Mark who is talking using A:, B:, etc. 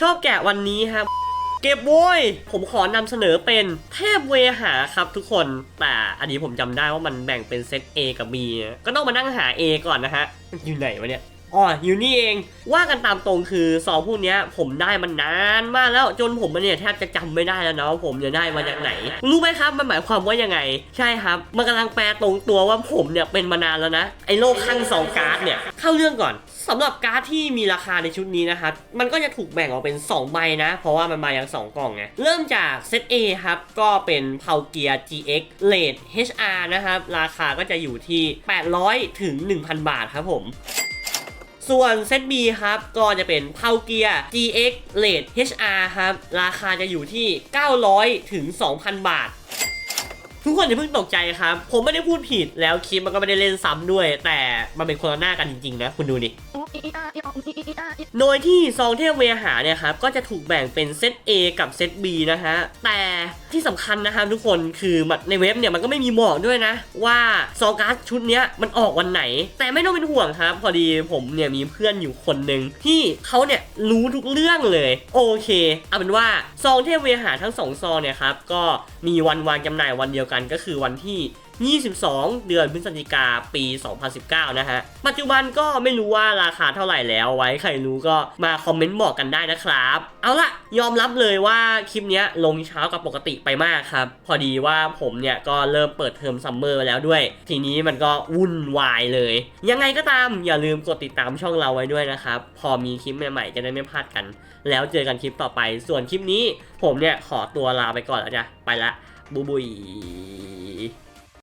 A: ชอบแกะวันนี้ครับ เก็บโว้ย ผมขอนำเสนอเป็นเทพเวหาครับทุกคน แต่อันนี้ผมจำได้ว่ามันแบ่งเป็นเซต A กับ B ก็ต้องมานั่งหา A ก่อนนะฮะ อยู่ไหนวะเนี่ย อ๋ออยู่นี่เองว่ากันตามตรงคือสองพวกนี้ผมได้มันนานมากแล้วจนผมเนี่ยแทบจะจำไม่ได้แล้วนะว่าผมจะได้มาจากไหน รู้ไหมครับมันหมายความว่ายังไง ใช่ครับ มันกำลังแปลตรงตัวว่าผมเนี่ยเป็นมานานแล้วนะไอ้โลกข้างสองการ์ดเนี่ยเข้าเรื่องก่อนสำหรับการ์ดที่มีราคาในชุดนี้นะครับ มันก็จะถูกแบ่งออกเป็น 2 ใบนะ เพราะว่ามันมาอย่าง 2 กล่องไง เริ่มจากเซต A ครับ ก็เป็นเพาเกียร์ GX Late HR นะครับ ราคาก็จะอยู่ที่ 800 ถึง 1,000 บาทครับผม ส่วนเซต B ครับก็จะเป็นเพาเกียร์ GX Late HR ครับ ราคาจะอยู่ที่ 900 ถึง 2,000 บาท ทุกคนอย่าเพิ่งตกใจครับ ผมไม่ได้พูดผิดแล้วคลิปมันก็ไม่ได้เล่นซ้ำด้วย แต่มันเป็นคนละหน้ากันจริงๆนะคุณดูดิโดยที่ซองเทพเวหาเนี่ยครับก็จะถูกแบ่งเป็นเซต A กับเซต B นะฮะแต่ที่สำคัญนะครับทุกคนคือมันในเว็บเนี่ยมันก็ไม่มีบอกด้วยนะ ว่าซองการ์ดชุดเนี้ยมันออกวันไหน แต่ไม่ต้องเป็นห่วงครับ พอดีผมเนี่ยมีเพื่อนอยู่คนหนึ่งที่เขาเนี่ยรู้ทุกเรื่องเลย โอเคเอาเป็นว่าซองเทพเวหาทั้งสองซองเนี่ยครับก็มีวันวางจำหน่ายวันเดียวกันก็คือวันที่ 22 เดือนพฤศจิกาปี 2019 นะฮะ ปัจจุบันก็ไม่รู้ว่าราคาเท่าไหร่แล้วไว้ใครรู้ก็มาคอมเมนต์บอกกันได้นะครับ เอาละยอมรับเลยว่าคลิปนี้ลงเช้ากับปกติไปมากครับ พอดีว่าผมเนี่ยก็เริ่มเปิดเทอมซัมเมอร์แล้วด้วย ทีนี้มันก็วุ่นวายเลย ยังไงก็ตามอย่าลืมกดติดตามช่องเราไว้ด้วยนะครับ พอมีคลิปใหม่ๆจะได้ไม่พลาดกัน แล้วเจอกันคลิปต่อไป ส่วนคลิปนี้ผมเนี่ยขอตัวลาไปก่อนแล้วจ้ะไปละ บุยบุย